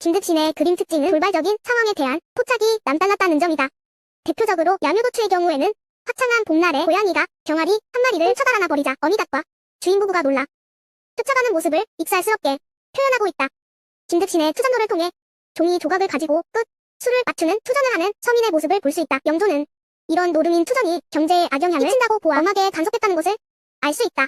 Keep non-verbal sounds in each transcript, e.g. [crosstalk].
김득신의 그림 특징은 돌발적인 상황에 대한 포착이 남달랐다는 점이다. 대표적으로 야뮤도추의 경우에는 화창한 봄날에 고양이가 병아리 한 마리를 쳐달아나 버리자 어미닭과 주인 부부가 놀라 쫓아가는 모습을 익살스럽게 표현하고 있다. 김득신의 투전도를 통해 종이 조각을 가지고 끝 수를 맞추는 투전을 하는 서민의 모습을 볼 수 있다. 영조는 이런 노름인 투전이 경제에 악영향을 끼친다고 보아 엄하게 간섭했다는 것을 알 수 있다.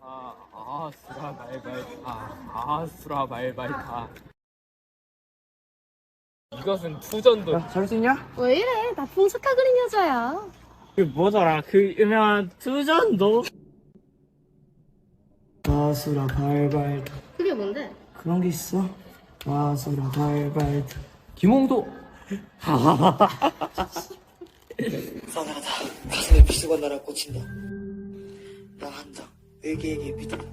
타, 아 수라 발발 타, 아 수라 발발 타. 이것은 투전도. 잘수 있냐? 왜 이래? 나 풍속화 그린 여자야. 그 뭐더라 그 유명한 투전도 와수라 발발 그게 뭔데? 그런 게 있어 와수라 발발 김홍도 하하하하 싸늘하다. 가슴에 비수가 날아 꽂힌다. 나 한장 의기에게 빛을 한다.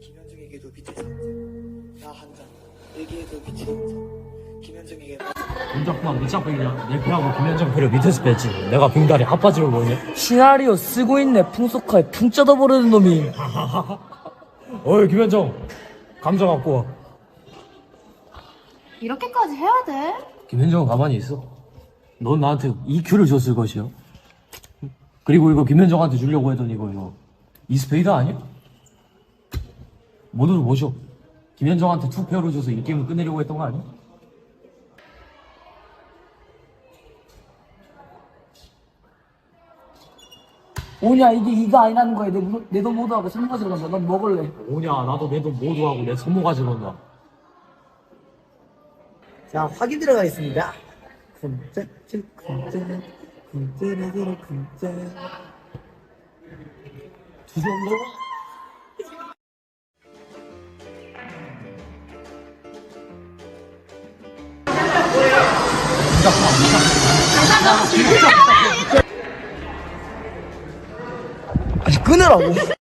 김현중에게도 빛을 한다. 나 한장 의기에도 빛을 한다. 김현중에게 문작만 밑장빼기냐 내 배하고 김현정 배를 밑에서 뺐지. 내가 빙다리 핫바지를 보이네 시나리오 쓰고 있네 풍속화에. 풍 쩌다버리는 놈이. [laughs] 어이 김현정 감정 갖고 와. 이렇게까지 해야 돼? 김현정은 가만히 있어. 넌 나한테 EQ를 줬을 것이요 그리고 이거 김현정한테 주려고 했던 이거 이거 이스페이드 아니야? 모두를 모셔 김현정한테 투표를 줘서 이 게임을 끝내려고 했던 거 아니야? 오냐 이게 이가 아니라는 거야 내 돈 모두 하고 선거질 건다 넌 먹을래 오냐 나도 내 돈 모두 하고 내 선모 가져간다 자 확인 들어가겠습니다. 군짜 군짜 군짜라라 군짜 두정도 아니 끊으라고.